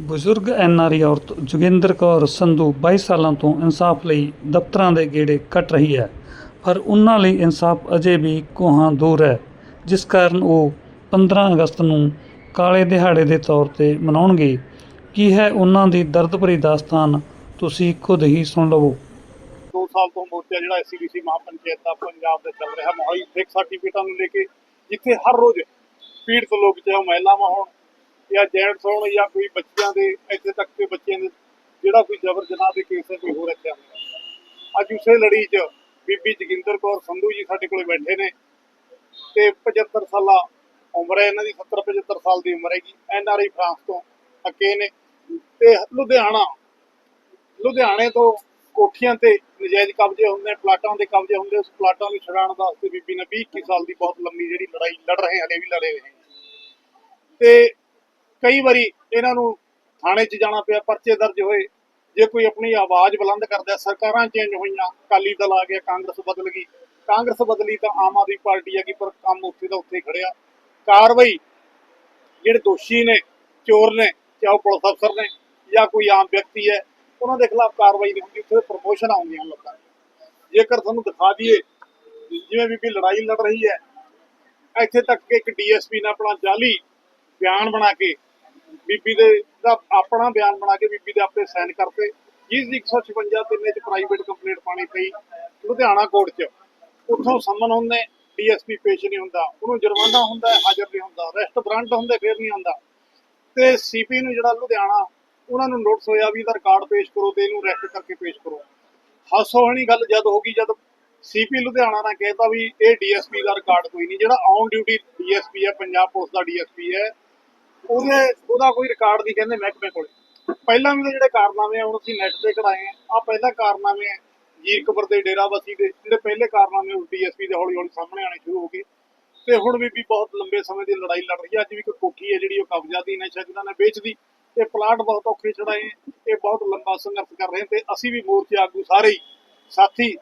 ਬਜ਼ੁਰਗ ਐਨਆਰਆਈ ਔਰਤ ਜੋਗਿੰਦਰ ਕੌਰ ਸੰਧੂ 22 ਸਾਲਾਂ ਤੋਂ ਇਨਸਾਫ ਲਈ ਦਫ਼ਤਰਾਂ ਦੇ ਗੇੜੇ ਕੱਟ ਰਹੀ ਹੈ, ਪਰ ਉਹਨਾਂ ਲਈ ਇਨਸਾਫ ਅਜੇ ਵੀ ਕੋਹਾਂ ਦੂਰ ਹੈ, ਜਿਸ ਕਾਰਨ ਉਹ 15 ਅਗਸਤ ਨੂੰ ਕਾਲੇ ਦਿਹਾੜੇ ਦੇ ਤੌਰ ਤੇ ਮਨਾਉਣਗੇ। ਕੀ ਹੈ ਉਹਨਾਂ ਦੀ ਦਰਦ ਭਰੀ ਦਾਸਤਾਨ? ਤੁਸੀਂ ਖੁਦ ਹੀ ਸੁਣ ਲਵੋ। ਦੋ ਸਾਲ ਤੋਂ ਮੋਰਚਾ ਜਿਹੜਾ ਐਸਸੀਬੀਸੀ ਮਹਾਪੰਚਾਇਤ ਦਾ ਪੰਜਾਬ ਦਾ ਚੱਲ ਰਿਹਾ, ਮੋਹਾਲੀ ਸਿੱਖ ਸਰਟੀਫਿਕੇਟਾਂ ਨੂੰ ਲੈ ਕੇ ਜਿੱਥੇ ਹਰ ਰੋਜ਼ ਪੀੜਤ ਲੋਕ, ਚਾਹੇ ਮਹਿਲਾਵਾਂ ਹੋਣ ਜਾਂ ਜੈਂਟਸ ਹੋਣ ਜਾਂ ਕੋਈ ਬੱਚਿਆਂ ਦੇ, ਇੱਥੇ ਤੱਕ ਕਿ ਬੱਚਿਆਂ ਦੇ, ਜਿਹੜਾ ਕੋਈ ਜ਼ਬਰ ਜਨਾਹ ਦੇ ਕੇਸ ਹੈ, ਕੋਈ ਹੋਰ ਰੱਖਿਆ ਅੱਜ ਉਸੇ ਲੜੀ 'ਚ ਬੀਬੀ ਜਗਿੰਦਰ ਕੌਰ ਸੰਧੂ ਜੀ ਸਾਡੇ ਕੋਲੇ ਬੈਠੇ ਨੇ ਤੇ 75 ਸਾਲਾ ਉਮਰ ਹੈ, ਇਹਨਾਂ ਦੀ 70 75 ਸਾਲ ਦੀ ਉਮਰ ਹੈਗੀ ਐਨਆਰਆਈ ਫਰਾਂਸ ਤੋਂ ਅੱਗੇ ਨੇ ਤੇ ਲੁਧਿਆਣਾ, ਲੁਧਿਆਣੇ ਤੋਂ ਕੋਠੀਆਂ ਤੇ ਨਜਾਇਜ਼ ਕਬਜ਼ੇ ਹੁੰਦੇ ਪਲਾਟਾਂ ਦੇ ਕਬਜ਼ੇ ਹੁੰਦੇ ਉਸ ਪਲਾਟਾਂ ਨੂੰ ਛਡਾਉਣ ਵਾਸਤੇ ਬੀਬੀ ਨੇ 20 21 ਸਾਲ ਦੀ ਬਹੁਤ ਲੰਮੀ ਜਿਹੜੀ ਲੜਾਈ ਲੜ ਰਹੇ ਹਲੇ ਵੀ ਲੜੇ ਰਹੇ ਤੇ ਕਈ ਵਾਰੀ ਇਹਨਾਂ ਨੂੰ ਥਾਣੇ 'ਚ ਜਾਣਾ ਪਿਆ, ਪਰਚੇ ਦਰਜ ਹੋਏ। ਜੇ ਕੋਈ ਆਪਣੀ ਆਵਾਜ਼ ਬੁਲੰਦ ਕਰਦਾ, ਸਰਕਾਰਾਂ ਚੇਂਜ ਹੋਈਆਂ, ਅਕਾਲੀ ਦਲ ਆ ਗਿਆ, ਕਾਂਗਰਸ ਬਦਲ ਗਈ। ਕਾਂਗਰਸ ਬਦਲੀ ਤਾਂ ਆਮ ਆਦਮੀ ਪਾਰਟੀ ਆ ਗਈ ਪਰ ਕੰਮ ਉੱਥੇ ਦਾ ਉੱਥੇ ਖੜਿਆ। ਕਾਰਵਾਈ ਜਿਹੜੇ ਦੋਸ਼ੀ ਨੇ, ਚੋਰ ਨੇ, ਚਾਹੇ ਪੁਲਿਸ ਅਫਸਰ ਨੇ ਜਾਂ ਕੋਈ ਆਮ ਵਿਅਕਤੀ ਹੈ, ਉਹਨਾਂ ਦੇ ਖਿਲਾਫ ਕਾਰਵਾਈ ਨਹੀਂ ਹੁੰਦੀ, ਉੱਥੇ ਪ੍ਰਮੋਸ਼ਨ ਆਉਂਦੀਆਂ ਲੋਕਾਂ ਨੂੰ। ਜੇਕਰ ਤੁਹਾਨੂੰ ਦਿਖਾ ਦਈਏ, ਜਿਵੇਂ ਬੀਬੀ ਲੜਾਈ ਲੜ ਰਹੀ ਹੈ, ਇੱਥੇ ਤੱਕ ਕਿ ਇੱਕ ਡੀਐਸਪੀ ਨੇ ਆਪਣਾ ਜਾਲੀ ਬਿਆਨ ਬਣਾ ਕੇ ਬੀਬੀ ਦੇ ਦਾ ਆਪਣਾ ਬਿਆਨ ਬਣਾ ਕੇ ਬੀਬੀ ਦੇ ਆਪੇ ਸਾਈਨ ਕਰਤੇ। ਜਿਸ ਦੀ 156 ਤਿੰਨੇ ਚ ਪ੍ਰਾਈਵੇਟ ਕੰਪਲੇਂਟ ਪਾਣੀ ਪਈ ਲੁਧਿਆਣਾ ਕੋਰਟ 'ਚ। ਉੱਥੋਂ ਸੰਮਨ ਹੁੰਦੇ ਡੀਐਸਪੀ ਪੇਸ਼ ਨਹੀਂ ਹੁੰਦਾ, ਉਹਨੂੰ ਜੁਰਮਾਨਾ ਹੁੰਦਾ, ਹਾਜ਼ਰ ਨਹੀਂ ਹੁੰਦਾ ਰੈਸਟ ਵਾਰੰਟ ਹੁੰਦੇ, ਫਿਰ ਨਹੀਂ ਹੁੰਦਾ ਤੇ ਸੀਪੀ ਨੂੰ ਜਿਹੜਾ ਲੁਧਿਆਣਾ, ਉਹਨਾਂ ਨੂੰ ਨੋਟਿਸ ਹੋਇਆ ਵੀ ਇਹਦਾ ਰਿਕਾਰਡ ਪੇਸ਼ ਕਰੋ ਤੇ ਇਹਨੂੰ ਰੈਸਟ ਕਰਕੇ ਪੇਸ਼ ਕਰੋ। ਹਾਸੋਹਣੀ ਗੱਲ ਜਦ ਹੋ ਗਈ, ਜਦ ਸੀਪੀ ਲੁਧਿਆਣਾ ਨੇ ਕਹਿਤਾ ਵੀ ਇਹ ਡੀਐਸਪੀ ਦਾ ਰਿਕਾਰਡ ਕੋਈ ਨਹੀਂ, ਜਿਹੜਾ ਔਨ ਡਿਊਟੀ ਡੀਐਸਪੀ ਹੈ, ਪੰਜਾਬ ਪੁਲਿਸ ਦਾ ਡੀਐਸਪੀ ਹੈ ਉਹਦੇ ਉਹਦਾ ਕੋਈ ਰਿਕਾਰਡ ਨਹੀਂ ਕਹਿੰਦੇ ਮਹਿਕਮੇ ਕੋਲੇ। ਪਹਿਲਾਂ ਵੀ ਜਿਹੜੇ ਕਾਰਨਾਮੇ ਆ, ਹੁਣ ਅਸੀਂ ਨੈਟ ਤੇ ਕਢਾਏ ਆ। ਆ ਪਹਿਲਾ ਕਾਰਨਾਮੇ ਆ ਜੀਰਕਪੁਰ ਦੇ ਡੇਰਾਬੱਸੀ ਦੇ, ਜਿਹੜੇ ਪਹਿਲੇ ਕਾਰਨਾਮੇ ਉਹ ਡੀਐਸਪੀ ਦੇ ਹੌਲੀ ਹੌਲੀ ਸਾਹਮਣੇ ਆਣੇ ਸ਼ੁਰੂ ਹੋ ਗਏ। ਤੇ ਹੁਣ ਵੀ ਵੀ ਬਹੁਤ ਲੰਬੇ ਸਮੇਂ ਦੀ ਲੜਾਈ ਲੜ ਰਹੀ ਹੈ ਅੱਜ ਵੀ ਕੋਈ ਕੋਠੀ ਹੈ ਜਿਹੜੀ ਉਹ ਕਬਜ਼ਾ ਦੀ ਸ਼ਾਇਦ ਇਹਨਾਂ ਨੇ ਵੇਚਦੀ। ਤੇ ਪਲਾਟ ਬਹੁਤ ਔਖੇ ਚੜਾਏ ਇਹ ਬਹੁਤ ਲੰਬਾ ਸੰਘਰਸ਼ ਕਰ ਰਹੇ ਤੇ ਅਸੀਂ ਵੀ ਮੋਰਚੇ ਆਗੂ ਸਾਰੇ ਸਾਥੀ,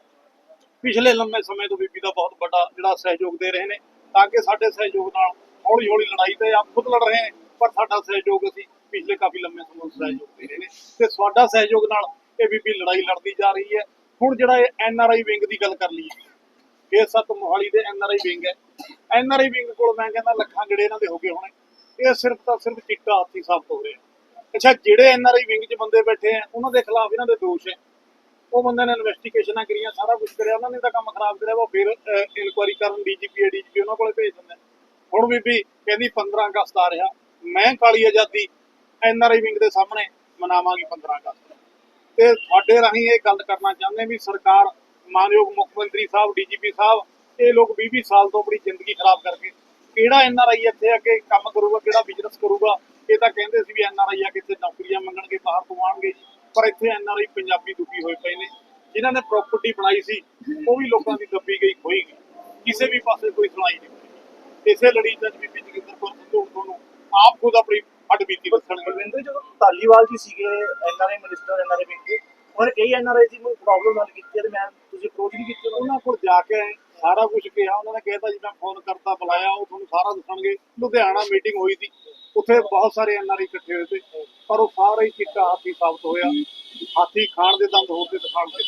ਪਿਛਲੇ ਲੰਬੇ ਸਮੇਂ ਤੋਂ ਬੀਬੀ ਦਾ ਬਹੁਤ ਵੱਡਾ ਜਿਹੜਾ ਸਹਿਯੋਗ ਦੇ ਰਹੇ ਨੇ, ਤਾਂ ਕਿ ਸਾਡੇ ਸਹਿਯੋਗ ਨਾਲ ਹੌਲੀ ਹੌਲੀ ਲੜਾਈ ਤੇ ਆਪ ਖੁਦ ਲੜ ਰਹੇ ਹਾਂ ਪਰ ਸਾਡਾ ਸਹਿਯੋਗ ਅਸੀਂ ਪਿਛਲੇ ਕਾਫੀ ਲੰਬੇ ਸਮੇਂ ਤੋਂ ਸਹਿਯੋਗ ਦੇ ਰਹੇ ਨੇ ਤੇ ਤੁਹਾਡਾ ਸਹਿਯੋਗ ਨਾਲ ਇਹ ਬੀਬੀ ਲੜਾਈ ਲੜਦੀ ਜਾ ਰਹੀ ਹੈ। ਹੁਣ ਜਿਹੜਾ ਇਹ ਐਨਆਰਆਈ ਵਿੰਗ ਦੀ ਗੱਲ ਕਰ ਲਈਏ, ਇਹ ਸੱਤ ਮੋਹਾਲੀ ਦੇ ਐਨਆਰਆਈ ਵਿੰਗ ਹੈ। ਐਨਆਰਆਈ ਵਿੰਗ ਕੋਲ ਮੈਂ ਕਹਿੰਦਾ ਲੱਖਾਂ ਗੇੜੇ ਇਹਨਾਂ ਦੇ ਹੋ ਗਏ ਹੋਣੇ। ਇਹ ਸਿਰਫ ਤਾਂ ਸਿਰਫ ਚਿੱਟਾ ਹੱਥੀ ਸਾਬਤ ਹੋ ਰਿਹਾ ਅੱਛਾ, ਜਿਹੜੇ ਐਨ ਆਰ ਆਈ ਵਿੰਗ 'ਚ ਬੰਦੇ ਬੈਠੇ ਆ, ਉਹਨਾਂ ਦੇ ਖਿਲਾਫ ਇਹਨਾਂ ਦੇ ਦੋਸ਼ ਹੈ। ਉਹ ਬੰਦੇ ਨੇ ਇਨਵੈਸਟੀਗੇਸ਼ਨਾਂ ਕਰੀਆਂ, ਸਾਰਾ ਕੁਝ ਕਰਿਆ, ਉਹਨਾਂ ਨੇ ਤਾਂ ਕੰਮ ਖਰਾਬ ਕਰਿਆ, ਉਹ ਫਿਰ ਇਨਕੁਆਰੀ ਕਰਨ ਡੀਜੀਪੀ ਡੀਜੀਪੀ ਉਹਨਾਂ ਕੋਲੇ ਭੇਜ ਦਿੰਦੇ ਹੁਣ ਬੀਬੀ ਕਹਿੰਦੀ 15 ਅਗਸਤ ਆ ਰਿਹਾ। ਮੈਂ ਕਾਲੀ ਆਜ਼ਾਦੀ ਐਨਆਰਆਈ ਵਿੰਗ ਦੇ ਸਾਹਮਣੇ ਮਨਾਵਾਂਗੀ 15 ਅਗਸਤ ਤੇ ਤੁਹਾਡੇ ਰਾਹੀਂ ਇਹ ਗੱਲ ਕਰਨਾ ਚਾਹੁੰਦੇ ਵੀ ਸਰਕਾਰ, ਮਾਨਯੋਗ ਮੁੱਖ ਮੰਤਰੀ ਸਾਹਿਬ ਡੀਜੀਪੀ ਸਾਹਿਬ, ਇਹ ਲੋਕ 20 ਸਾਲ ਤੋਂ ਆਪਣੀ ਜ਼ਿੰਦਗੀ ਖਰਾਬ ਕਰਕੇ ਕਿਹੜਾ ਐਨਆਰਆਈ ਇੱਥੇ ਆ ਕੰਮ ਕਰੂਗਾ, ਕਿਹੜਾ ਬਿਜ਼ਨਸ ਕਰੂਗਾ? ਇਹ ਤਾਂ ਕਹਿੰਦੇ ਸੀ ਵੀ ਐਨਆਰਆਈ ਆ ਕੇ ਨੌਕਰੀਆਂ ਮੰਗਣਗੇ, ਬਾਹਰ ਤੋਂ ਆਉਣਗੇ ਪਰ ਇੱਥੇ ਐਨ ਆਰ ਆਈ ਪੰਜਾਬੀ ਦੁਖੀ ਹੋਏ ਪਏ ਨੇ। ਜਿਨ੍ਹਾਂ ਨੇ ਪ੍ਰਾਪਰਟੀ ਬਣਾਈ ਸੀ, ਉਹ ਵੀ ਲੋਕਾਂ ਦੀ ਦੱਬੀ ਗਈ, ਖੋਈ ਗਈ। ਕਿਸੇ ਵੀ ਪਾਸੇ ਕੋਈ ਸੁਣਾਈ ਨਹੀਂ ਇਸੇ ਲੜੀ ਚ ਵੀ ਜਗਿੰਦਰ ਕੌਰ ਸੰਧੂ ਤੁਹਾਨੂੰ ਆਪ ਖੁਦ ਆਪਣੀ ਹੱਡ ਬੀਤੀ ਬਲਵਿੰਦਰ ਜਦੋਂ ਧਾਲੀਵਾਲ ਜੀ ਸੀਗੇ ਐਨਆਰਆਈ ਮਿਨਿਸਟਰ ਐਨਆਰਆਈ ਵਿੰਗ ਉਹਨੇ ਕਈ ਐਨਆਰਆਈ ਦੀ ਨੂੰ ਪ੍ਰੋਬਲਮ ਹੱਲ ਕੀਤੀ ਤੇ ਮੈਂ ਤੁਸੀਂ ਅਪਰੋਚ ਨਹੀਂ ਕੀਤੀ ਉਹਨਾਂ ਕੋਲ ਜਾ ਕੇ ਸਾਰਾ ਕੁਝ ਕਿਹਾ ਉਹਨਾਂ ਨੇ ਕਹਿਤਾ ਜੀ ਮੈਂ ਫੋਨ ਕਰਤਾ ਬੁਲਾਇਆ ਉਹ ਤੁਹਾਨੂੰ ਸਾਰਾ ਦੱਸਣਗੇ। ਲੁਧਿਆਣਾ ਮੀਟਿੰਗ ਹੋਈ ਸੀ ਉੱਥੇ ਬਹੁਤ ਸਾਰੇ ਐਨਆਰਆਈ ਇਕੱਠੇ ਹੋਏ ਸੀ ਪਰ ਉਹ ਸਾਰਾ ਹੀ ਚਿੱਟਾ ਹਾਥੀ ਸਾਬਤ ਹੋਇਆ। ਹਾਥੀ ਖਾਣ ਦੇ ਦੰਦ ਹੋ ਕੇ ਦਿਖਾਣ ਤੇ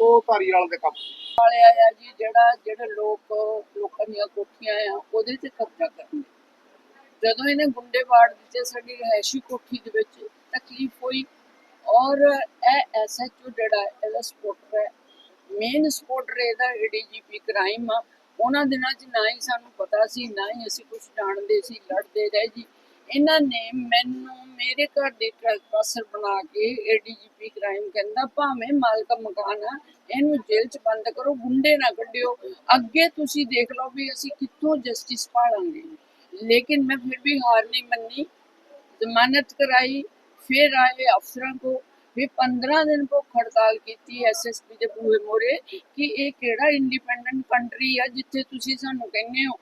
ਉਹ ਧਾਰੀਵਾਲ ਦੇ ਕੰਮ ਵਾਲੇ ਆ ਜੀ ਜਿਹੜਾ ਜਿਹੜੇ ਲੋਕ ਲੋਕਾਂ ਦੀਆਂ ਕੋਠੀਆਂ ਆ ਉਹਦੇ ਤੇ ਕਬਜ਼ਾ ਕਰਨ ਜਦੋਂ ਇਹਨੇ ਗੁੰਡੇ ਵਾੜ ਦਿੱਤੇ ਸਾਡੀ ਰਹਿਸ਼ੀ ਕੋਠੀ ਦੇ ਵਿੱਚ, ਤਕਲੀਫ ਹੋਈ। ਔਰ ਇਹ ਐਸਐਚਓ ਜਿਹੜਾ ਇਹਦਾ ਸਪੋਰਟਰ ਹੈ। ਮੇਨ ਸਪੋਰਟਰ ਇਹਦਾ ਏਡੀਜੀਪੀ ਕ੍ਰਾਈਮ ਆ। ਉਹਨਾਂ ਦਿਨਾਂ 'ਚ ਨਾ ਹੀ ਸਾਨੂੰ ਪਤਾ ਸੀ, ਨਾ ਹੀ ਅਸੀਂ ਕੁਝ ਜਾਣਦੇ ਸੀ, ਲੜਦੇ ਰਹੇ ਜੀ। ਇਹਨਾਂ ਨੇ ਮੈਨੂੰ ਮੇਰੇ ਘਰ ਦੇ ਟਰੱਕ ਬਣਾ ਕੇ ਏਡੀਜੀਪੀ ਕ੍ਰਾਈਮ ਕਹਿੰਦਾ, ਭਾਵੇਂ ਮਾਲਕ ਮਕਾਨ ਆ, ਇਹਨੂੰ ਜੇਲ੍ਹ 'ਚ ਬੰਦ ਕਰੋ, ਗੁੰਡੇ ਨਾ ਕੱਢਿਓ। ਅੱਗੇ ਤੁਸੀਂ ਦੇਖ ਲਓ ਵੀ ਅਸੀਂ ਕਿੱਥੋਂ ਜਸਟਿਸ ਪਾਲਾਂਗੇ। लेकिन मैं फिर भी हार नहीं मनी जमानत कराई, फिर आए अफसर को। भी पंद्रह दिन को खड़ताल की एस एस पी के बूहे मोरे कि यह कि इंडिपेंडेंट कंट्री है जिथे तुम सू कहने हो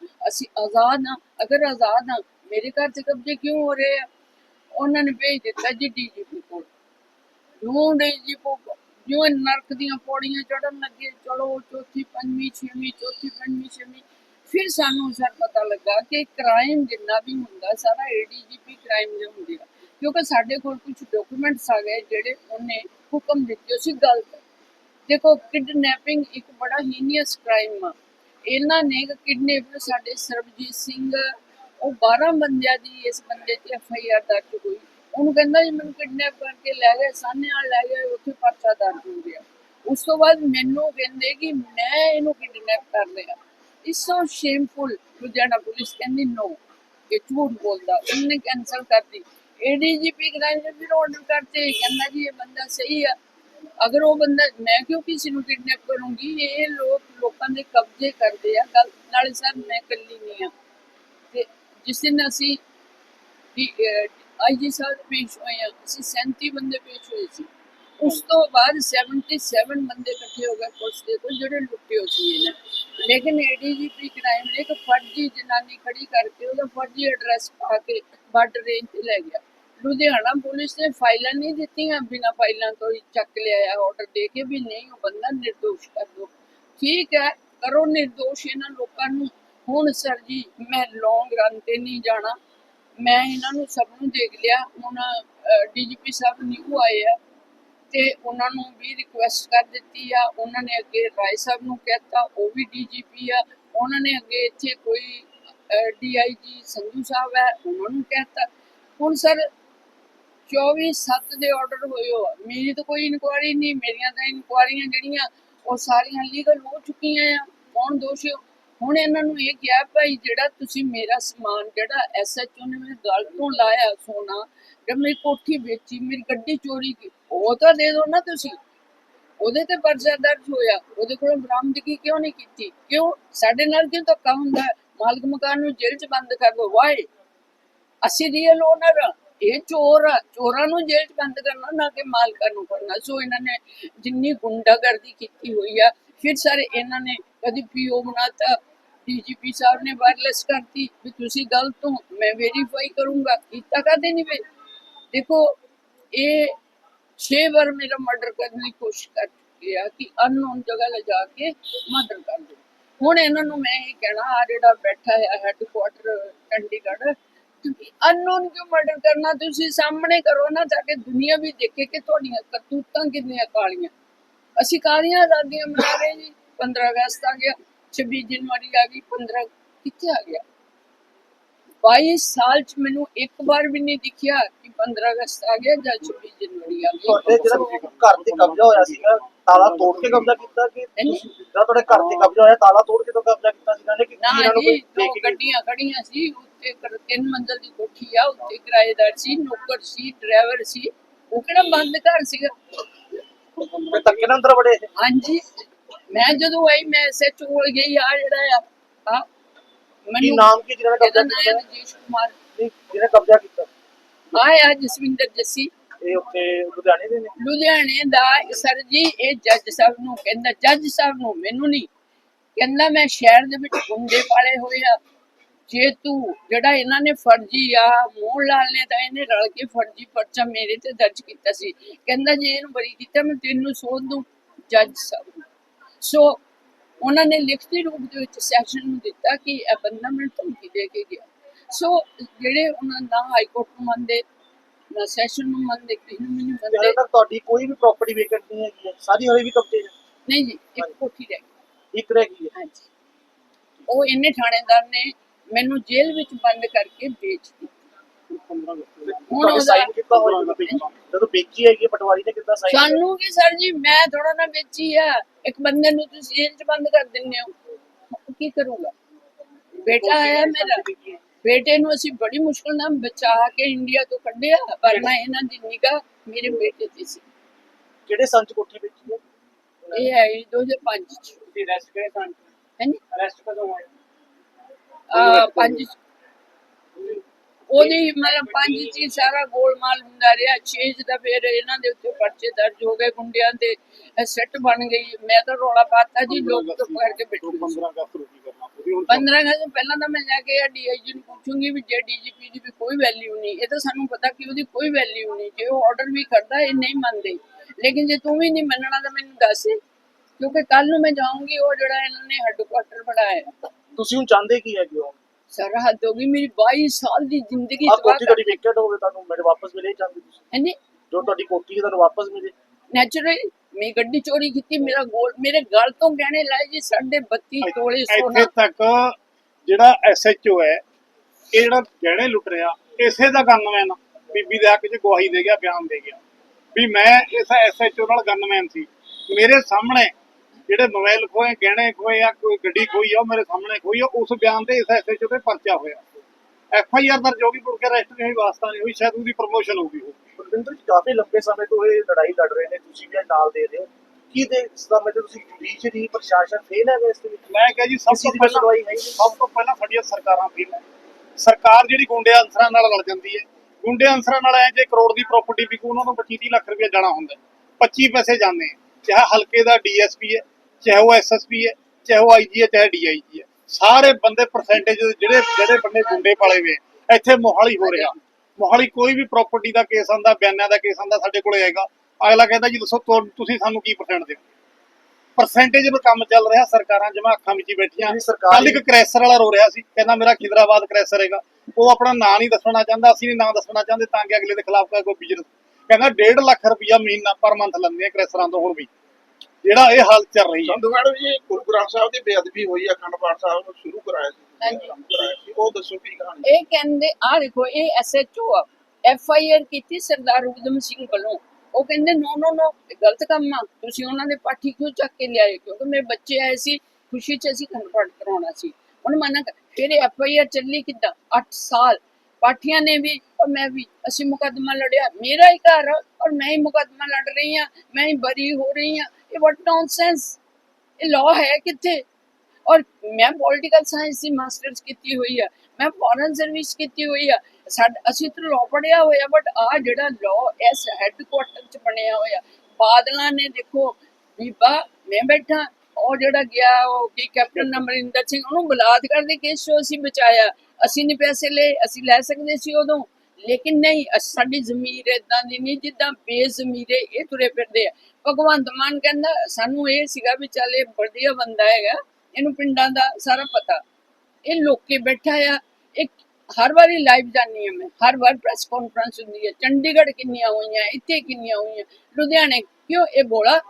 आज़ाद हाँ। अगर आज़ाद हाँ मेरे घर से कब्जे क्यों हो रहे हैं? उन्होंने भेज दिता जी डी जी पी को डी जी पी जो नर्क दौड़ियाँ चढ़न लगे, चलो चौथी पंजी छेवीं चौथी पंजी छेवीं ਫਿਰ ਸਾਨੂੰ ਸਰ ਪਤਾ ਲੱਗਾ ਕਿ ਕ੍ਰਾਈਮ ਜਿੰਨਾ ਵੀ ਹੁੰਦਾ, ਸਾਰਾ ਏਡੀਜੀਪੀ ਕ੍ਰਾਈਮ ਦੇ ਹੁੰਦੇ ਆ, ਕਿਉਂਕਿ ਸਾਡੇ ਕੋਲ ਕੁਝ ਡਾਕੂਮੈਂਟਸ ਆ ਗਏ ਜਿਹੜੇ ਉਹਨੇ ਹੁਕਮ ਦਿੱਤੇ ਸੀ ਗਲਤ। ਦੇਖੋ ਕਿਡਨੈਪਿੰਗ ਇੱਕ ਬੜਾ ਹੀਨੀਅਸ ਕ੍ਰਾਈਮ ਆ। ਇਹਨਾਂ ਨੇ ਕਿਡਨੈਪ ਸਾਡੇ ਸਰਬਜੀਤ ਸਿੰਘ, ਉਹ 12 ਬੰਦਿਆਂ ਦੀ ਇਸ ਬੰਦੇ ਤੇ ਐਫ ਆਈ ਆਰ ਦਰਜ ਹੋਈ। ਉਹਨੂੰ ਕਹਿੰਦਾ ਜੀ ਮੈਨੂੰ ਕਿਡਨੈਪ ਕਰਕੇ ਲੈ ਗਏ, ਸਾਹਮਣੇ ਨਾਲ ਲੈ ਗਏ, ਉੱਥੇ ਪਰਚਾ ਦਰਜ ਹੋ ਗਿਆ। ਉਸ ਤੋਂ ਬਾਅਦ ਮੈਨੂੰ ਕਹਿੰਦੇ ਕਿ ਮੈਂ ਇਹਨੂੰ ਕਿਡਨੈਪ ਕਰ ਲਿਆ। ਇਸ ਸੋ ਸ਼ੇਮਫੁਲ ਲੁਧਿਆਣਾ ਪੁਲਿਸ ਕਹਿੰਦੀ ਨੋ ਇਹ ਝੂਠ ਬੋਲਦਾ। ਉਹਨੇ ਕੈਨਸਲ ਕਰਤੀ। ਏਡੀਜੀਪੀ ਕ੍ਰਾਈਮ ਵੀ ਆਰਡਰ ਕਰਤੇ। ਕਹਿੰਦਾ ਜੀ, ਇਹ ਬੰਦਾ ਸਹੀ ਆ। ਅਗਰ ਉਹ ਬੰਦਾ, ਮੈਂ ਕਿਉਂ ਕਿਸੇ ਨੂੰ ਕਿਡਨੈਪ ਕਰੂੰਗੀ? ਇਹ ਲੋਕ, ਲੋਕਾਂ ਦੇ ਕਬਜ਼ੇ ਕਰਦੇ ਆ। ਗੱਲ, ਨਾਲੇ ਸਰ, ਮੈਂ ਇਕੱਲੀ ਨਹੀਂ ਆ। ਤੇ ਜਿਸ ਦਿਨ ਅਸੀਂ ਆਈਜੀ ਸਾਹਿਬ ਪੇਸ਼ ਹੋਏ ਆ, ਅਸੀਂ 37 ਬੰਦੇ ਪੇਸ਼ ਹੋਏ ਸੀ। ਉਸ ਤੋਂ ਬਾਅਦ 77 ਬੰਦੇ ਇਕੱਠੇ ਹੋ ਗਏ ਪੁਲਿਸ ਦੇ ਕੋਲ, ਜਿਹੜੇ ਲੁੱਟੇ ਹੋ ਸੀ ਇਹਨੇ। ਲੇਕਿਨ ਏਡੀਜੀਪੀ ਕ੍ਰਾਈਮ ਨੇ ਇੱਕ ਫਰਜ਼ੀ ਜਨਾਨੀ ਖੜੀ ਕਰਕੇ ਉਹਦਾ ਫਰਜ਼ੀ ਐਡਰੈਸ ਪਾ ਕੇ ਬਾਰਡਰ ਰੇਂਜ ਤੇ ਲੈ ਗਿਆ। ਲੁਧਿਆਣਾ ਪੁਲਿਸ ਨੇ ਫਾਈਲਾਂ ਨਹੀਂ ਦਿੱਤੀਆਂ, ਬਿਨਾਂ ਫਾਈਲਾਂ ਤੋਂ ਹੀ ਚੱਕ ਲਿਆ ਆਰਡਰ ਦੇ ਕੇ ਵੀ ਨਹੀਂ, ਉਹ ਬੰਦਾ ਨਿਰਦੋਸ਼ ਕਰ ਦੋ। ਠੀਕ ਹੈ, ਕਰੋ ਨਿਰਦੋਸ਼ ਇਹਨਾਂ ਲੋਕਾਂ ਨੂੰ। ਹੁਣ ਸਰ ਜੀ, ਮੈਂ ਲੌਂਗ ਰਨ ਤੇ ਨਹੀਂ ਜਾਣਾ। ਮੈਂ ਇਹਨਾਂ ਨੂੰ ਸਭ ਨੂੰ ਦੇਖ ਲਿਆ। ਹੁਣ ਡੀਜੀਪੀ ਸਾਹਿਬ ਨਿਊ ਆਏ ਆ। ਤੇ ਉਹਨਾਂ ਨੂੰ ਵੀ ਰਿਕੁਐਸਟ ਕਰ ਦਿੱਤੀ ਆ। ਉਹਨਾਂ ਨੇ ਅੱਗੇ ਰਾਏ ਸਾਹਿਬ ਨੂੰ ਕਹਿਤਾ, ਉਹ ਵੀ ਡੀਜੀਪੀ ਆ। ਉਹਨਾਂ ਨੇ ਅੱਗੇ ਇੱਥੇ ਕੋਈ ਡੀਆਈਜੀ ਸੰਧੂ ਸਾਹਿਬ ਹੈ, ਉਹਨਾਂ ਨੂੰ ਕਹਿਤਾ। ਹੁਣ ਸਰ 24 7 ਦੇ ਆਰਡਰ ਹੋਏ ਹੋ। ਮੇਰੀ ਤਾਂ ਕੋਈ ਇਨਕੁਆਰੀ ਨਹੀਂ, ਮੇਰੀਆਂ ਤਾਂ ਇਨਕੁਆਰੀਆਂ ਜਿਹੜੀਆਂ, ਉਹ ਸਾਰੀਆਂ ਲੀਗਲ ਹੋ ਚੁੱਕੀਆਂ ਆ। ਕੌਣ ਦੋਸ਼ੀ ਹੁਣ ਇਹਨਾਂ ਨੂੰ ਇਹ ਕਿਹਾ, ਭਾਈ, ਜਿਹੜਾ ਤੁਸੀਂ ਮੇਰਾ ਸਮਾਨ ਜਿਹੜਾ ਐਸਐਚਓ ਨੇ ਮੇਰੇ ਗਲ ਤੋਂ ਲਾਇਆ ਸੋਨਾ ਜਦ ਮੇਰੀ ਕੋਠੀ ਵੇਚੀ, ਮੇਰੀ ਗੱਡੀ ਚੋਰੀ ਕੀ ਉਹ ਤਾਂ ਦੇ ਦਿਓ ਨਾ ਤੁਸੀਂ। ਉਹਦੇ ਤੇ ਪਰਚਾ ਦਰਜ ਹੋਇਆ। ਉਹਦੇ ਕੋਲੋਂ ਬਰਾਮਦਗੀ ਕਿਉਂ ਨਹੀਂ ਕੀਤੀ? ਕਿਉਂ? ਸਾਡੇ ਨਾਲ ਕਿਉਂ ਧੱਕਾ ਹੁੰਦਾ ਮਾਲਕ ਮਕਾਨ ਨੂੰ ਜੇਲ੍ਹ 'ਚ ਬੰਦ ਕਰ ਦੋ। ਵਾਏ! ਅਸੀਂ ਰੀਅਲ ਓਨਰ ਇਹ ਚੋਰ ਚੋਰਾਂ ਨੂੰ ਜੇਲ੍ਹ 'ਚ ਬੰਦ ਕਰਨਾ, ਨਾ ਕਿ ਮਾਲਕਾਂ ਨੂੰ ਕਰਨਾ। ਸੋ ਇਹਨਾਂ ਨੇ ਜਿੰਨੀ ਗੁੰਡਾਗਰਦੀ ਕੀਤੀ ਹੋਈ ਆ, ਫਿਰ ਸਾਰੇ ਇਹਨਾਂ ਨੇ ਕਦੀ ਪੀਓ ਬਣਾਤਾ। ਡੀਜੀਪੀ ਸਾਹਿਬ ਨੇ ਵਾਇਰਲੈਸ ਕਰਤੀ ਵੀ ਤੁਸੀਂ ਗਲਤ ਹੋ। ਮੈਂ ਵੈਰੀਫਾਈ ਕਰੂੰਗਾ। ਕੀਤਾ ਕਦੇ ਨਹੀਂ ਵੇ ਦੇਖੋ, ਇਹ ਛੇ ਵਾਰ ਮੇਰਾ ਮਰਡਰ ਕਰਨ ਦੀ ਕੋਸ਼ਿਸ਼ ਕਰ ਚੁੱਕੇ ਆ ਕਿ ਅਨਨੋਨ ਜਗ੍ਹਾ ਲੈ ਜਾ ਕੇ ਮਰਡਰ ਕਰ ਦੋ ਹੁਣ ਇਹਨਾਂ ਨੂੰ ਮੈਂ ਇਹ ਕਹਿਣਾ ਆ ਜਿਹੜਾ ਬੈਠਾ ਹੈ ਹੈੱਡਕੁਆਟਰ ਚੰਡੀਗੜ੍ਹ, ਤੁਸੀਂ ਅਨਨੋਨ ਕਿਉਂ ਮਰਡਰ ਕਰਨਾ? ਤੁਸੀਂ ਸਾਹਮਣੇ ਕਰੋ ਨਾ ਤਾਂ ਕਿ ਦੁਨੀਆ ਵੀ ਦੇਖੇ ਕਿ ਤੁਹਾਡੀਆਂ ਕਰਤੂਤਾਂ ਕਿੰਨੀਆਂ ਕਾਲੀਆਂ। ਅਸੀਂ ਕਾਲੀਆਂ ਆਜ਼ਾਦੀਆਂ ਮਨਾ ਰਹੇ ਜੀ 15 ਅਗਸਤ ਆ ਗਿਆ 26 ਜਨਵਰੀ ਆ ਗਈ 15 ਕਿੱਥੇ ਆ ਗਿਆ? 22 ਸਾਲ ਚ ਮੈਨੂੰ ਇੱਕ ਵਾਰ ਵੀ ਨਹੀਂ ਦਿਖਿਆ ਕਿ 15 ਅਗਸਤ ਆ ਗਿਆ ਜਾਂ 26 ਜਨਵਰੀ ਆ ਤੁਹਾਡੇ ਜਿਹੜਾ ਘਰ ਤੇ ਕਬਜ਼ਾ ਹੋਇਆ ਸੀਗਾ ਤਾਲਾ ਤੋੜ ਕੇ ਕਬਜ਼ਾ ਕੀਤਾ ਕਿ। ਜਿਹੜਾ ਤੁਹਾਡੇ ਘਰ ਤੇ ਕਬਜ਼ਾ ਹੋਇਆ ਤਾਲਾ ਤੋੜ ਕੇ ਤਾਂ ਕਬਜ਼ਾ ਕੀਤਾ ਸੀ ਇਹਨਾਂ ਨੇ ਕਿ ਨਾ ਇਹਨਾਂ ਨੂੰ ਜੀ ਕੋਈ ਦੋ ਕੇ? ਗੱਡੀਆਂ ਖੜੀਆਂ ਸੀ ਉੱਤੇ ਕਰ- ਤਿੰਨ ਮੰਜ਼ਲ ਦੀ ਕੋਠੀ ਆ ਉੱਤੇ ਕਿਰਾਏਦਾਰ ਸੀ ਨੌਕਰ ਸੀ ਡਰਾਈਵਰ ਸੀ ਉਹ ਕਿਹੜਾ ਬੰਦ ਘਰ ਸੀਗਾ ਤੇ ਧੱਕੇ ਨਾਲ ਅੰਦਰ ਵੜੇ ਇਹ? ਹਾਂਜੀ ਮੈਂ ਜਦੋਂ ਆਈ ਮੈਂ ਐਸਐਚਓ ਕੋਲ ਗਈ ਆ ਜਿਹੜਾ ਆ ਆ ਕੀ ਨਾਮ ਕੀ ਜਿਹਨਾਂ ਨੇ ਇਹਦਾ ਕਬਜ਼ਾ ਨਾਮ ਹੈ ਕੀਤਾ? ਰਜੇਸ਼ ਕੁਮਾਰ। ਨਹੀਂ, ਜਿਹਨੇ ਕਬਜ਼ਾ ਕੀਤਾ? ਆਇਆ ਜਸਵਿੰਦਰ ਜੱਸੀ। ਇਹ ਉੱਥੇ ਲੁਧਿਆਣੇ ਦੇ ਨੇ? ਲੁਧਿਆਣੇ ਦਾ ਸਰ ਜੀ ਇਹ ਜੱਜ ਸਾਹਿਬ ਨੂੰ ਕਹਿੰਦਾ ਜੱਜ ਸਾਹਿਬ ਨੂੰ ਮੈਨੂੰ ਨਹੀਂ। ਕਹਿੰਦਾ ਮੈਂ ਸ਼ਹਿਰ ਦੇ ਵਿੱਚ ਗੁੰਡੇ ਪਾਲੇ ਹੋਏ ਆ। ਜੇ ਤੂੰ ਜਿਹੜਾ ਇਹਨਾਂ ਨੇ ਫਰਜੀ ਆ ਮੋਹਨ ਲਾਲ ਨੇ ਤਾਂ ਇਹਨੇ ਰਲ ਕੇ ਫਰਜੀ ਪਰਚਾ ਮੇਰੇ ਤੇ ਦਰਜ ਕੀਤਾ ਸੀ। ਕਹਿੰਦਾ ਜੇ ਇਹਨੂੰ ਬਰੀ ਕੀਤਾ ਮੈਂ ਤੈਨੂੰ ਸੋਧ ਦੂੰ ਜੱਜ ਸਾਹਿਬ ਨੂੰ। ਸੋ ਉਹਨਾਂ ਨੇ ਲਿਖਤੀ ਰੂਪ ਦੇ ਵਿੱਚ ਸੈਸ਼ਨ ਨੂੰ ਦਿੱਤਾ ਕਿ ਇਹ ਬੰਦਾ ਮੈਨੂੰ ਧਮਕੀ ਦੇ ਕੇ ਗਿਆ। ਸੋ ਜਿਹੜੇ ਉਹਨਾਂ ਦਾ ਹਾਈ ਕੋਰਟ ਨੂੰ ਮੰਨਦੇ ਨਾ ਸੈਸ਼ਨ ਨੂੰ ਮੰਨਦੇ ਕਿਸੇ ਨੂੰ ਨਹੀਂ ਮੰਨਦੇ। ਤੱਕ ਤੁਹਾਡੀ ਕੋਈ ਵੀ ਪ੍ਰਾਪਰਟੀ ਵੇਕੈਂਟ ਨਹੀਂ ਹੈਗੀ ਸਾਰੀ ਹਲੇ ਵੀ ਕਬਜ਼ੇ ਨਹੀਂ ਜੀ ਇੱਕ ਕੋਠੀ ਰਹਿ ਗਈ। ਇੱਕ ਰਹਿ ਗਈ ਹੈ। ਹਾਂਜੀ। ਉਹ ਇਹਨੇ ਥਾਣੇਦਾਰ ਨੇ ਮੈਨੂੰ ਜੇਲ੍ਹ ਵਿੱਚ ਬੰਦ ਕਰਕੇ ਵੇਚ ਦਿੱਤੀ। 15 ਅਗਸਤ ਹੁਣ ਉਹਦਾ ਸਾਈਨ ਕਿੱਦਾਂ ਹੋਇਆ ਜਦੋਂ ਵੇਚੀ ਹੈਗੀ ਹੈ ਪਟਵਾਰੀ ਨੇ ਕਿੱਦਾਂ ਸਾਈਨ ਸਾਨੂੰ ਕੀ ਸਰ ਜੀ ਮੈਂ ਥੋੜਾ ਨਾ ਵੇਚੀ ਆ ਇੱਕ ਬੰਦੇ ਨੂੰ ਤੁਸੀਂ ਜੇਲ੍ਹ 'ਚ ਬੰਦ ਕਰ ਦਿੰਦੇ ਹੋ। ਉਹ ਕੀ ਕਰੂੰਗਾ? ਬੇਟਾ ਆਇਆ ਮੇਰਾ। ਬੇਟੇ ਨੂੰ ਅਸੀਂ ਬੜੀ ਮੁਸ਼ਕਲ ਨਾਲ ਬਚਾ ਕੇ ਇੰਡੀਆ ਤੋਂ ਕੱਢਿਆ ਪਰ ਮੈਂ ਇਹਨਾਂ ਦੀ ਨਿਗਾਹ ਮੇਰੇ ਬੇਟੇ ਤੇ ਸੀ। ਕਿਹੜੇ ਸੰਚ ਕੋਠੀ ਵੇਚੀ ਹੈ? ਇਹ ਹੈ ਜੀ 2005 ਚ। ਤੁਸੀਂ ਰੈਸਟ ਕਰੇ ਤਾਂ ਹਾਂਜੀ ਰੈਸਟ ਕਦੋਂ ਹੋਇਆ ਆ ਪੰਜ ਉਹਦੀ ਮਤਲਬ ਪੰਜ ਹੀ ਸਾਰਾ ਗੋਲਮਾਲ ਹੁੰਦਾ ਰਿਹਾ ਛੇ ਤਾਂ ਫਿਰ ਇਹਨਾਂ ਦੇ ਉੱਤੇ ਪਰਚੇ ਦਰਜ ਹੋ ਗਏ ਗੁੰਡਿਆਂ ਦੇ ਸੈੱਟ ਬਣ ਗਈ। ਮੈਂ ਤਾਂ ਰੋਲਾ ਪਾਤਾ ਜੀ ਲੋਕ ਚੁੱਪ ਕਰਕੇ ਬੈਠੇ ਸੀ। 15 ਅਗਸਤ ਨੂੰ ਕੀ ਕਰਨਾ ਤੁਸੀਂ ਹੁਣ 15 ਅਗਸਤ ਪਹਿਲਾਂ ਤਾਂ ਮੈਂ ਜਾ ਕੇ ਡੀਆਈਜੀ ਨੂੰ ਪੁੱਛੂੰਗੀ ਵੀ ਜੇ ਡੀਜੀਪੀ ਦੀ ਵੀ ਕੋਈ ਵੈਲਿਊ ਨਹੀਂ ਇਹ ਤਾਂ ਸਾਨੂੰ ਪਤਾ ਕਿ ਉਹਦੀ ਕੋਈ ਵੈਲਿਊ ਨਹੀਂ। ਜੇ ਉਹ ਆਰਡਰ ਵੀ ਕਰਦਾ ਇਹ ਨਹੀਂ ਮੰਨਦੇ। ਲੇਕਿਨ ਜੇ ਤੂੰ ਵੀ ਨਹੀਂ ਮੰਨਣਾ ਤਾਂ ਮੈਨੂੰ ਦੱਸ। ਕਿਉਂਕਿ ਕੱਲ ਨੂੰ ਮੈਂ ਜਾਊਂਗੀ ਉਹ ਜਿਹੜਾ ਇਹਨਾਂ ਨੇ ਹੈੱਡਕੁਆਟਰ ਬਣਾਇਆ। ਤੁਸੀਂ ਹੁਣ ਚਾਹੁੰਦੇ ਕੀ ਹੋ? ਸਰ ਹੱਦ ਹੋ ਗਈ ਮੇਰੀ 22 ਸਾਲ ਦੀ ਜ਼ਿੰਦਗੀ ਆ ਤਬਾਹ ਕੋਠੀ ਤੁਹਾਡੀ ਵੇਕਟ ਹੋਵੇ ਤੁਹਾਨੂੰ ਮੇਰੇ ਵਾਪਸ ਮਿਲੇ ਚਾਹੁੰਦੇ ਤੁਸੀਂ? ਹੈ ਜੋ ਤੁਹਾਡੀ ਕੋਠੀ ਹੈ ਤੁਹਾਨੂੰ ਵਾਪਸ ਮਿਲੇ। ਨੈਚੁਰਲੀ ਮੈਂ ਗੱਡੀ ਚੋਰੀ ਕੀਤੀ ਮੇਰਾ ਗੋਲ ਮੇਰੇ ਗਲ ਤੋਂ ਗਹਿਣੇ ਲਾਏ ਜੀ ਸਾਢੇ 32 ਤੋਲੇ ਸੋਨਾ। ਇੱਥੇ ਤੱਕ ਜਿਹੜਾ ਐਸਐਚਓ ਹੈ ਇਹ ਜਿਹੜਾ ਗਹਿਣੇ ਲੁੱਟ ਰਿਹਾ ਇਸੇ ਦਾ ਗਨਮੈਨ ਬੀਬੀ ਦੇ ਹੱਕ 'ਚ ਗਵਾਹੀ ਦੇ ਗਿਆ ਬਿਆਨ ਦੇ ਗਿਆ। ਵੀ ਮੈਂ ਇਸ ਐਸਐਚਓ ਨਾਲ ਗਨਮੈਨ ਸੀ। ਮੇਰੇ ਸਾਹਮਣੇ ਜਿਹੜੇ ਮੋਬਾਈਲ ਖੋਏ ਗਹਿਣੇ ਖੋਏ ਆ ਕੋਈ ਗੱਡੀ ਖੋਈ ਆ ਮੇਰੇ ਸਾਹਮਣੇ ਖੋਈ ਆ ਉਸ ਬਿਆਨ ਤੇ ਇਸ ਐਸਐਚਓ ਤੇ ਪਰਚਾ ਹੋਇਆ। ਐਫ ਆਈ ਆਰ ਦਰਜ ਹੋ ਗਈ ਮੁੜ ਕੇ ਅਰੈਸਟ ਨਹੀਂ ਹੋਈ ਵਾਸਤਾ ਨਹੀਂ ਹੋਈ ਸ਼ਾਇਦ ਉਹਦੀ ਪ੍ਰਮੋਸ਼ਨ ਹੋ ਗਈ ਬਲਵਿੰਦਰ ਜੀ ਕਾਫੀ ਲੰਬੇ ਸਮੇਂ ਤੋਂ ਇਹ ਲੜਾਈ ਲੜ ਰਹੇ ਨੇ ਤੁਸੀਂ ਵੀ ਨਾਲ ਦੇ ਰਹੇ ਹੋ। ਕੀ ਦੇ ਸਮੇਂ ਤੋਂ ਤੁਸੀਂ ਜੁਡੀਸ਼ਰੀ ਪ੍ਰਸ਼ਾਸਨ ਫੇਲ ਹੈ ਇਸ ਦੇ ਵਿੱਚ? ਮੈਂ ਕਿਹਾ ਜੀ ਸਭ ਤੋਂ ਪਹਿਲਾਂ। ਸਭ ਤੋਂ ਪਹਿਲਾਂ ਸਾਡੀਆਂ ਸਰਕਾਰਾਂ ਫੇਲ ਹੈ। ਸਰਕਾਰ ਜਿਹੜੀ ਗੁੰਡੇ ਅਨਸਰਾਂ ਨਾਲ ਲੜ ਜਾਂਦੀ ਹੈ। ਗੁੰਡੇ ਅਨਸਰਾਂ ਨਾਲ ਐ ਜੇ ਕਰੋੜ ਦੀ ਪ੍ਰਾਪਰਟੀ ਵਿਕੂ ਉਹਨਾਂ ਨੂੰ 25 ਲੱਖ ਰੁਪਏ ਜਾਣਾ ਹੁੰਦਾ ਹੈ। 25 ਪੈਸੇ ਜਾਂਦੇ ਹੈ। ਚਾਹੇ ਹਲਕੇ ਦਾ ਡੀਐਸਪੀ ਹੈ ਚਾਹੇ ਉਹ ਐਸਐਸਪੀ ਹੈ ਚਾਹੇ ਉਹ ਆਈਜੀ ਹੈ ਚਾਹੇ ਡੀਆਈਜੀ ਹੈ। ਸਾਰੇ ਬੰਦੇ ਪਰਸੈਂਟੇਜ ਜਿਹੜੇ ਜਿਹੜੇ ਬੰਦੇ ਗੁੰਡੇ ਪਾਲੇ ਵੇ ਇੱਥੇ ਮੋਹਾਲੀ ਹੋ ਰਿਹਾ। ਮੋਹਾਲੀ ਕੋਈ ਵੀ ਪ੍ਰਾਪਰਟੀ ਦਾ ਕੇਸ ਆਂਦਾ ਬਿਆਨਾਂ ਦਾ ਕੇਸ ਆਂਦਾ ਸਾਡੇ ਕੋਲੇ ਆਏਗਾ। ਅਗਲਾ ਕਹਿੰਦਾ ਜੀ ਦੱਸੋ ਤੁਸੀਂ ਸਾਨੂੰ ਕੀ ਪਰਸੈਂਟ ਦਿਓ? ਪਰਸੈਂਟੇਜ 'ਤੇ ਕੰਮ ਚੱਲ ਰਿਹਾ ਸਰਕਾਰਾਂ ਜਮਾ ਅੱਖਾਂ ਵਿੱਚ ਬੈਠੀਆਂ। ਕੱਲ ਇੱਕ ਕ੍ਰੈਸਰ ਵਾਲਾ ਰੋ ਰਿਹਾ ਸੀ ਕਹਿੰਦਾ ਮੇਰਾ ਖਿਦਰਾਬਾਦ ਕ੍ਰੈਸਰ ਹੈਗਾ। ਉਹ ਆਪਣਾ ਨਾਂ ਨਹੀਂ ਦੱਸਣਾ ਚਾਹੁੰਦਾ ਅਸੀਂ ਨਹੀਂ ਨਾਂ ਦੱਸਣਾ ਚਾਹੁੰਦੇ ਤਾਂ ਕਿ ਅਗਲੇ ਦੇ ਖਿਲਾਫ ਕੋਈ ਬਿਜ਼ਨਸ ਕਹਿੰਦਾ 1.5 ਲੱਖ ਰੁਪਇਆ ਮਹੀਨਾ ਪਰ ਮੰਥ ਲੈਂਦੇ ਆ ਕ੍ਰੈਸਰਾਂ ਤੋਂ ਹੁਣ ਵੀ। ਜਿਹੜਾ ਇਹ ਹਾਲਤ ਚੱਲ ਰਹੀ ਹੈ। ਸੰਧੂ ਮੈਡਮ ਜੀ ਗੁਰੂ ਗ੍ਰੰਥ ਸਾਹਿਬ ਦੀ ਬੇਅਦਬੀ ਹੋਈ ਅਖੰਡ ਪਾਠ ਸਾਹਿਬ ਨੂੰ ਸ਼ੁਰੂ ਕਰਾਇਆ ਸੀ ਹਾਂਜੀ। ਕੰਮ ਕਰਾਇਆ ਸੀ। ਉਹ ਦੱਸੋ ਕੀ ਕਹਾਣੀ ਇਹ ਕਹਿੰਦੇ ਆ ਦੇਖੋ ਇਹ ਐਸਐਚਓ ਆ। ਐਫ ਆਈ ਆਰ ਕੀਤੀ ਸਰਦਾਰ ਉਦਮ ਸਿੰਘ ਵੱਲੋਂ। ਉਹ ਕਹਿੰਦੇ ਨੋ ਨੋ ਨੋ ਗਲਤ ਕੰਮ ਆ। ਤੁਸੀਂ ਉਹਨਾਂ ਦੇ ਪਾਠੀ ਕਿਉਂ ਚੱਕ ਕੇ ਲਿਆਏ? ਕਿਉਂਕਿ ਮੇਰੇ ਬੱਚੇ ਆਏ ਸੀ ਖੁਸ਼ੀ ਚ ਅਸੀਂ ਕਨਵਰਟ ਕਰਾਉਣਾ ਸੀ। ਹੁਣ ਮਨਾ ਕਰ- ਫਿਰ ਐਫ ਆਈ ਆਰ ਚੱਲੀ ਕਿੱਦਾਂ? 8 ਸਾਲ। ਪਾਠੀਆਂ ਨੇ ਵੀ ਔਰ ਮੈਂ ਵੀ ਅਸੀਂ ਮੁਕੱਦਮਾ ਲੜਿਆ। ਮੇਰਾ ਹੀ ਘਰ ਆ ਔਰ ਮੈਂ ਹੀ ਮੁਕੱਦਮਾ ਲੜ ਰਹੀ ਹਾਂ ਮੈਂ ਹੀ ਬਰੀ ਹੋ ਰਹੀ ਹਾਂ ਇਹ ਵਾਟ ਨੌਨਸੈਂਸ ਇਹ ਲਾਅ ਹੈ ਕਿੱਥੇ ਔਰ ਮੈਂ ਪੋਲਿਟੀਕਲ ਸਾਇੰਸ ਦੀ ਮਾਸਟਰਸ ਕੀਤੀ ਹੋਈ ਆ ਮੈਂ ਫੋਰਨ ਸਰਵਿਸ ਕੀਤੀ ਹੋਈ ਆ ਅਸੀਂ ਤਾਂ ਲਾਅ ਪੜਿਆ ਹੋਇਆ ਬਟ ਆ ਜਿਹੜਾ ਲਾਅ ਇਸ ਹੈੱਡਕੁਆਟਰ ਚ ਬਣਿਆ ਹੋਇਆ ਬਾਦਲਾਂ ਨੇ ਦੇਖੋ ਬੀਬਾ ਮੈਂ ਬੈਠਾ ਉਹ ਜਿਹੜਾ ਗਿਆ ਉਹ ਕੀ ਕੈਪਟਨ ਅਮਰਿੰਦਰ ਸਿੰਘ ਉਹਨੂੰ ਬਲਾਤਕਾਰ ਦੇ ਕੇਸ ਚੋਂ ਅਸੀਂ ਬਚਾਇਆ ਅਸੀਂ ਨਹੀਂ ਪੈਸੇ ਲਏ ਅਸੀਂ ਲੈ ਸਕਦੇ ਸੀ ਉਦੋਂ ਲੇਕਿਨ ਨਹੀਂ ਸਾਡੀ ਜ਼ਮੀਰ ਇਦਾਂ ਦੀ ਨਹੀਂ ਜਿੱਦਾਂ ਬੇਜ਼ਮੀਰੇ ਇਹ ਤੁਰੇ ਫਿਰਦੇ ਆ ਭਗਵੰਤ ਮਾਨ ਕਹਿੰਦਾ ਸਾਨੂੰ ਇਹ ਸੀਗਾ ਵੀ ਚੱਲ ਇਹ ਵਧੀਆ ਬੰਦਾ ਹੈਗਾ ਇਹਨੂੰ ਪਿੰਡਾਂ ਦਾ ਸਾਰਾ ਪਤਾ। ਇਹ ਲੋਕੇ ਬੈਠਾ ਆ ਇੱਕ ਹਰ ਵਾਰੀ ਲਾਈਵ ਜਾਂਦੀ ਹਾਂ ਮੈਂ ਹਰ ਵਾਰ ਪ੍ਰੈਸ ਕਾਨਫਰੰਸ ਹੁੰਦੀ ਹੈ ਚੰਡੀਗੜ੍ਹ ਕਿੰਨੀਆਂ ਹੋਈਆਂ ਇੱਥੇ ਕਿੰਨੀਆਂ ਹੋਈਆਂ ਲੁਧਿਆਣੇ ਕਿਉਂ ਇਹ ਬੋਲਾ?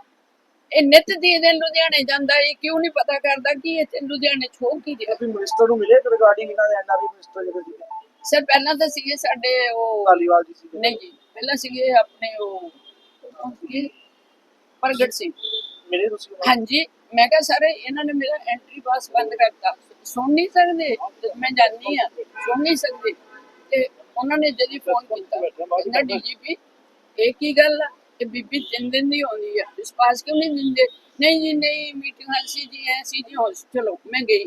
ਇਹ ਨਿਤ ਦੀ ਦਿਨ ਲੁਧਿਆਣੇ ਜਾਂਦਾ ਇਹ ਕਿਉਂ ਨਹੀਂ ਪਤਾ ਕਰਦਾ ਕਿ ਇੱਥੇ ਲੁਧਿਆਣੇ ਛੋ ਕੀ ਰਿਹਾ ਤੁਸੀਂ ਮਿਨਿਸਟਰ ਨੂੰ ਮਿਲੇ ਰਿਗਾਰਡਿੰਗ ਇਹਨਾਂ ਦੇ ਐਨਆਰਆਈ ਮਿਨਿਸਟਰ ਜਿਹੜੇ ਸਰ ਪਹਿਲਾਂ ਤਾਂ ਸੀਗੇ ਸਾਡੇ ਉਹ ਧਾਲੀਵਾਲ ਜੀ ਸੀ ਨਹੀਂ ਜੀ ਪਹਿਲਾਂ ਸੀਗੇ ਆਪਣੇ ਉਹ ਪ੍ਰਗਟ ਸਿੰਘ ਮਿਲੇ ਤੁਸੀਂ? ਹਾਂਜੀ ਮੈਂ ਕਿਹਾ ਸਰ ਇਹਨਾਂ ਨੇ ਮੇਰਾ ਐਂਟਰੀ ਪਾਸ ਬੰਦ ਕਰਤਾ। ਸੁਣ ਨਹੀਂ ਸਕਦੇ? ਮੈਂ ਜਾਣਦੀ ਆ ਸੁਣ ਨਹੀਂ ਸਕਦੇ? ਤੇ ਉਹਨਾਂ ਨੇ ਜਦੀ ਫੋਨ ਕੀਤਾ। ਕਹਿੰਦਾ ਡੀਜੀਪੀ ਇਹ ਕੀ ਗੱਲ ਆ? ਇਹ ਬੀਬੀ ਤਿੰਨ ਦਿਨ ਦੀ ਆਉਂਦੀ ਆ। ਇਸ ਪਾਸ ਕਿਉਂ ਨਹੀਂ ਦਿੰਦੇ? ਨਹੀਂ ਜੀ ਨਹੀਂ ਮੀਟਿੰਗ ਸੀ ਜੀ ਐਸੀ ਜੀ ਹੋ ਚਲੋ ਮੈਂ ਗਈ।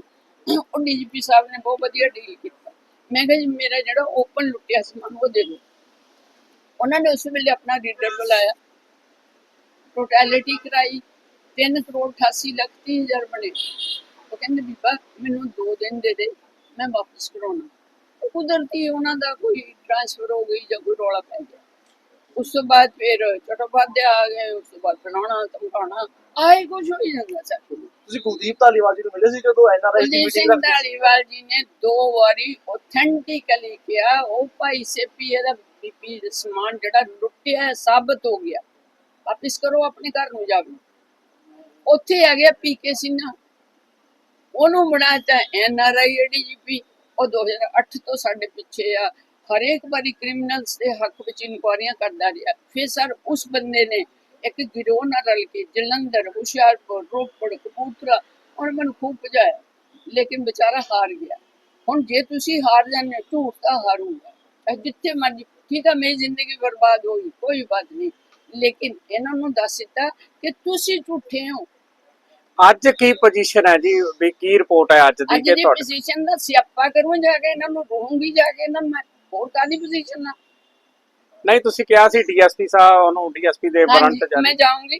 ਉਹ ਡੀਜੀਪੀ ਸਾਹਿਬ ਨੇ ਬਹੁਤ ਵਧੀਆ ਡੀਲ ਕੀਤਾ। ਮੈਂ ਕਿਹਾ ਜੀ ਮੇਰਾ ਜਿਹੜਾ ਓਪਨ ਲੁੱਟਿਆ ਸੀ ਮੈਨੂੰ ਉਹ ਦੇ ਦਿਓ। ਉਹਨਾਂ ਨੇ ਉਸ ਵੇਲੇ ਆਪਣਾ ਰੀਡਰ ਬੁਲਾਇਆ। ਟੋਟੈਲਿਟੀ ਕਰਾਈ 3 ਕਰੋੜ 88 ਲੱਖ ਤੀਹ ਹਜ਼ਾਰ ਬਣੇ। ਉਹ ਕਹਿੰਦੇ ਬੀਬਾ ਮੈਨੂੰ 2 ਦਿਨ ਦੇ ਦੇ ਮੈਂ ਵਾਪਸ ਕਰਾਉਣਾ। ਕੁਦਰਤੀ ਉਹਨਾਂ ਦਾ ਕੋਈ ਟ੍ਰਾਂਸਫਰ ਹੋ ਗਈ ਜਾਂ ਕੋਈ ਰੌਲਾ ਪੈ ਗਿਆ। ਉਸ ਤੋਂ ਬਾਅਦ ਫਿਰ ਚਟੋਪਾਧਿਆ ਆ ਗਏ ਉਸ ਤੋਂ ਬਾਅਦ ਫਲਾਣਾ ਧਮਕਾਣਾ ਆਏ ਕੁਝ ਹੋਈ ਜਾਂਦਾ ਤੁਸੀਂ ਕੁਲਦੀਪ ਧਾਲੀਵਾਲ ਜੀ ਨੂੰ ਮਿਲੇ ਸੀ ਜਦੋਂ ਐਨਆਰਆਈ ਦੀ ਮੀਟਿੰਗ ਰੱਖੀ ਧਾਲੀਵਾਲ ਜੀ ਨੇ ਦੋ ਵਾਰੀ ਆਥੈਂਟਿਕਲੀ ਕਿਹਾ ਉਹ ਭਾਈ ਸੇਪੀ ਇਹਦਾ ਬੀਪੀ ਸਮਾਨ ਜਿਹੜਾ ਲੁੱਟਿਆ ਸਾਬਤ ਹੋ ਗਿਆ। ਵਾਪਿਸ ਕਰੋ ਆਪਣੇ ਘਰ ਨੂੰ ਜਾਓ ਉੱਥੇ ਆ ਗਿਆ ਪੀਕੇ ਸਿੰਘਾ। ਉਹਨੂੰ ਬਣਾਤਾ ਐਨਆਰਆਈ ਡੀਜੀਪੀ ਉਹ 2008 ਤੋਂ ਸਾਡੇ ਪਿੱਛੇ ਆ। ਹਰੇਕ ਵਾਰੀ ਕ੍ਰਿਮੀਨਲਸ ਦੇ ਹੱਕ ਵਿੱਚ ਇਨਕੁਆਰੀਆਂ ਕਰਦਾ ਰਿਹਾ। ਫਿਰ ਸਰ ਉਸ ਬੰਦੇ ਨੇ ਇੱਕ ਗਿਰੋਹ ਨਾਲ ਰਲ ਕੇ ਜਲੰਧਰ ਹੁਸ਼ਿਆਰਪੁਰ ਰੋਪੜ ਕਪੂਰਥਲਾ ਉਹਨੇ ਮੈਨੂੰ ਖੂਬ ਭਜਾਇਆ। ਲੇਕਿਨ ਵਿਚਾਰਾ ਹਾਰ ਗਿਆ। ਹੁਣ ਜੇ ਤੁਸੀਂ ਹਾਰ ਜਾਂਦੇ ਹੋ, ਝੂਠ ਤਾਂ ਹਾਰੂਗਾ। ਜਿੱਥੇ ਮਰਜ਼ੀ ਠੀਕ ਆ ਮੇਰੀ ਜ਼ਿੰਦਗੀ ਬਰਬਾਦ ਹੋਈ ਕੋਈ ਬਾਤ ਨਹੀਂ। ਲੇਕਿਨ ਇਹਨਾਂ ਨੂੰ ਦੱਸ ਦਿੱਤਾ ਕਿ ਤੁਸੀਂ ਝੂਠੇ ਹੋ। ਅੱਜ ਕੀ ਪੋਜੀਸ਼ਨ ਹੈ ਜੀ? ਵੀ ਕੀ ਰਿਪੋਰਟ ਹੈ ਅੱਜ ਦੀ ਅੱਜ ਕਿ ਦੀ ਤੁਹਾਡੇ ਪੋਜੀਸ਼ਨ ਦਾ ਸਿਆਪਾ ਕਰੂੰ ਜਾ ਕੇ ਇਹਨਾਂ ਨੂੰ ਰੋਹੂੰਗੀ ਜਾ ਕੇ ਇਹਨਾਂ ਨੂੰ ਮੈਂ ਹੋਰ ਕਾਦੀ ਪੋਜੀਸ਼ਨ ਆ? ਨਹੀਂ ਤੁਸੀਂ ਕਿਹਾ ਸੀ ਡੀਐਸਪੀ ਸਾਹਿਬ ਉਹਨੂੰ ਡੀਐਸਪੀ ਦੇ ਵਾਰੰਟ ਹਾਂਜੀ, ਜਾਰੀ ਮੈਂ ਜਾਊਂਗੀ।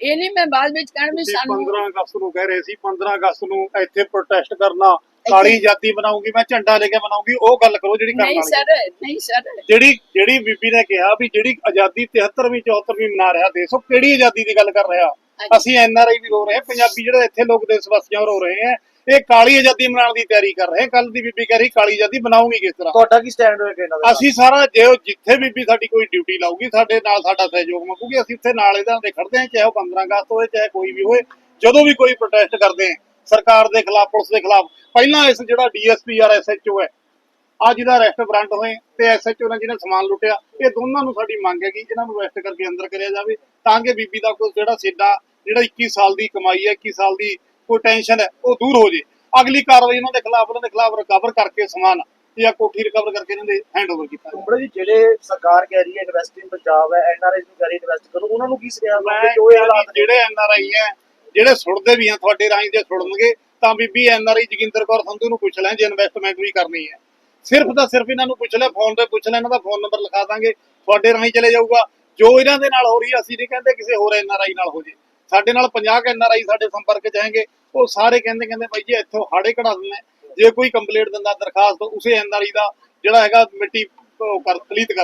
ਇਹ ਨਹੀਂ ਮੈਂ ਬਾਅਦ ਵਿੱਚ ਕਹਿਣ ਵੀ ਸਾਨੂੰ 15 ਅਗਸਤ ਨੂੰ ਕਹਿ ਰਹੇ ਸੀ 15 ਅਗਸਤ ਨੂੰ ਇੱਥੇ ਪ੍ਰੋਟੈਸਟ ਕਰਨਾ। ਕਾਲੀ ਆਜ਼ਾਦੀ ਬਣਾਉਂਗੀ ਮੈਂ ਝੰਡਾ ਲੈ ਕੇ ਬਣਾਉਂਗੀ ਉਹ ਗੱਲ ਕਰੋ ਜਿਹੜੀ ਕਰਨ ਨਹੀਂ ਵਾਲੀ ਸਰ ਨਹੀਂ ਸਰ। ਜਿਹੜੀ ਜਿਹੜੀ ਬੀਬੀ ਨੇ ਕਿਹਾ ਵੀ ਜਿਹੜੀ ਆਜ਼ਾਦੀ 73ਵੀਂ 74ਵੀਂ ਮਨਾ ਰਿਹਾ ਦੇਸ਼ ਉਹ ਕਿਹੜੀ ਆਜ਼ਾਦੀ ਦੀ ਗੱਲ ਕਰ ਰਿਹਾ। ਅਸੀਂ ਐਨਆਰਆਈ ਵੀ ਰੋ ਰਹੇ ਹਾਂ ਪੰਜਾਬੀ ਜਿਹੜੇ ਇੱਥੇ ਲੋਕ ਦੇਸ਼ ਵਾਸੀਆਂ ਰੋ ਰਹੇ ਹੈ ਇਹ ਕਾਲੀ ਆਜ਼ਾਦੀ ਮਨਾਉਣ ਦੀ ਤਿਆਰੀ ਕਰ ਰਹੇ ਕੱਲ ਦੀ ਬੀਬੀ ਕਹਿ ਰਹੀ ਕਾਲੀ ਆਜ਼ਾਦੀ ਬਣਾਉਂਗੀ ਕਿਸ ਤਰ੍ਹਾਂ? ਤੁਹਾਡਾ ਕੀ ਸਟੈਂਡ ਹੋਏਗਾ ਇਹਨਾਂ ਦਾ ਅਸੀਂ ਸਾਰਾ ਜੇ ਉਹ ਜਿੱਥੇ ਬੀਬੀ ਸਾਡੀ ਕੋਈ ਡਿਊਟੀ ਲਾਊਗੀ ਸਾਡੇ ਨਾਲ ਸਾਡਾ ਸਹਿਯੋਗ ਮੰਗੂਗੀ ਅਸੀਂ ਉੱਥੇ ਨਾਲ ਇਹਦਾ ਦੇ ਖੜਦੇ ਹਾਂ ਚਾਹੇ ਉਹ 15 ਅਗਸਤ ਹੋਏ ਚਾਹੇ ਕੋਈ ਵੀ ਹੋਏ ਜਦੋਂ ਵੀ ਕੋਈ ਪ੍ਰੋਟੈਸਟ ਕਰਦੇ ਹਾਂ। ਸਰਕਾਰ ਦੇ ਖਿਲਾਫ ਪੁਲਿਸ ਦੇ ਖਿਲਾਫ ਪਹਿਲਾਂ ਇਸ ਜਿਹੜਾ ਡੀਐਸਪੀ ਆਰ ਐਸਐਚਓ ਹੈ ਆ ਜਿਹਦਾ ਅਰੈਸਟ ਵਾਰੰਟ ਹੋਏ ਤੇ ਐਸਐਚਓ ਨੇ ਜਿਹਨੇ ਸਮਾਨ ਲੁੱਟਿਆ ਇਹ ਦੋਨਾਂ ਨੂੰ ਸਾਡੀ ਮੰਗ ਹੈਗੀ ਇਹਨਾਂ ਨੂੰ ਅਰੈਸਟ ਕਰਕੇ ਅੰਦਰ ਕਰਿਆ ਜਾਵੇ ਤਾਂ ਕਿ ਬੀਬੀ ਦਾ ਕੋਈ ਜਿਹੜਾ ਸਿੱਧਾ ਜਿਹੜਾ 21 ਸਾਲ ਦੀ ਕਮਾਈ ਹੈ 21 ਸਾਲ ਦੀ ਕੋਈ ਟੈਨਸ਼ਨ ਹੈ ਉਹ ਦੂਰ ਹੋ ਜੇ ਅਗਲੀ ਕਾਰਵਾਈ ਇਹਨਾਂ ਦੇ ਖਿਲਾਫ ਉਹਨਾਂ ਦੇ ਖਿਲਾਫ ਰਿਕਵਰ ਕਰਕੇ ਸਮਾਨ ਜਾਂ ਕੋਠੀ ਰਿਕਵਰ ਕਰਕੇ ਇਹਨਾਂ ਦੇ ਹੈਂਡਓਵਰ ਕੀਤਾ। ਕੁੰਬੜਾ ਜੀ ਜਿਹੜੇ ਸਰਕਾਰ ਕਹਿ ਰਹੀ ਹੈ ਇਨਵੈਸਟ ਇਨ ਪੰਜਾਬ ਹੈ ਐਨਆਰਆਈ ਨੂੰ ਕਹਿ ਰਹੀ ਇਨਵੈਸਟ ਕਰੋ ਉਹਨਾਂ ਨੂੰ ਕੀ ਸੁਨੇਹਾ ਦੋਗੇ ਜੋ ਇਹ ਹਾਲਾਤ ਜਿਹੜੇ ਐਨਆਰਆਈ ਹੈ ਜਿਹੜੇ ਸੁਣਦੇ ਵੀ ਆ, ਤੁਹਾਡੇ ਰਾਹੀਂ ਜੇ ਸੁਣਨਗੇ ਤਾਂ ਬੀਬੀ ਐਨਆਰਆਈ ਜੋਗਿੰਦਰ ਕੌਰ ਸੰਧੂ ਨੂੰ ਪੁੱਛ ਲੈਣ, ਜੇ ਇਨਵੈਸਟਮੈਂਟ ਵੀ ਕਰਨੀ ਹੈ। ਸਿਰਫ ਤਾਂ ਸਿਰਫ ਇਹਨਾਂ ਨੂੰ ਪੁੱਛ ਲੈ ਫੋਨ ਤੇ ਪੁੱਛ ਲੈ, ਇਹਨਾਂ ਦਾ ਫੋਨ ਨੰਬਰ ਲਿਖਾ ਦਾਂਗੇ, ਤੁਹਾਡੇ ਰਾਹੀਂ ਚਲੇ ਜਾਊਗਾ। ਜੋ ਇਹਨਾਂ ਦੇ ਨਾਲ ਹੋ ਰਹੀ ਹੈ ਅਸੀਂ ਨਹੀਂ ਕਹਿੰਦੇ ਕਿਸੇ ਹੋਰ ਐਨ ਆਰ ਆਈ ਨਾਲ ਹੋ ਜੇ। ਸਾਡੇ ਨਾਲ 50 ਆਈ ਸਾਡੇ ਸੰਪਰਕ ਚ ਹੈਗੇ, ਉਹ ਸਾਰੇ ਕਹਿੰਦੇ ਕਹਿੰਦੇ ਬਾਈ ਜੀ, ਇੱਥੋਂ ਹਾੜੇ ਕਢਾ ਦਿੰਦੇ ਜੇ ਕੋਈ ਕੰਪਲੇਂਟ ਦਿੰਦਾ, ਦਰਖਾਸਤ, ਉਸੇ ਐਨਆਰਆਈ ਦਾ ਜਿਹੜਾ ਹੈਗਾ ਮਿੱਟੀ ਕਰ ਪਲੀਤ ਕਰ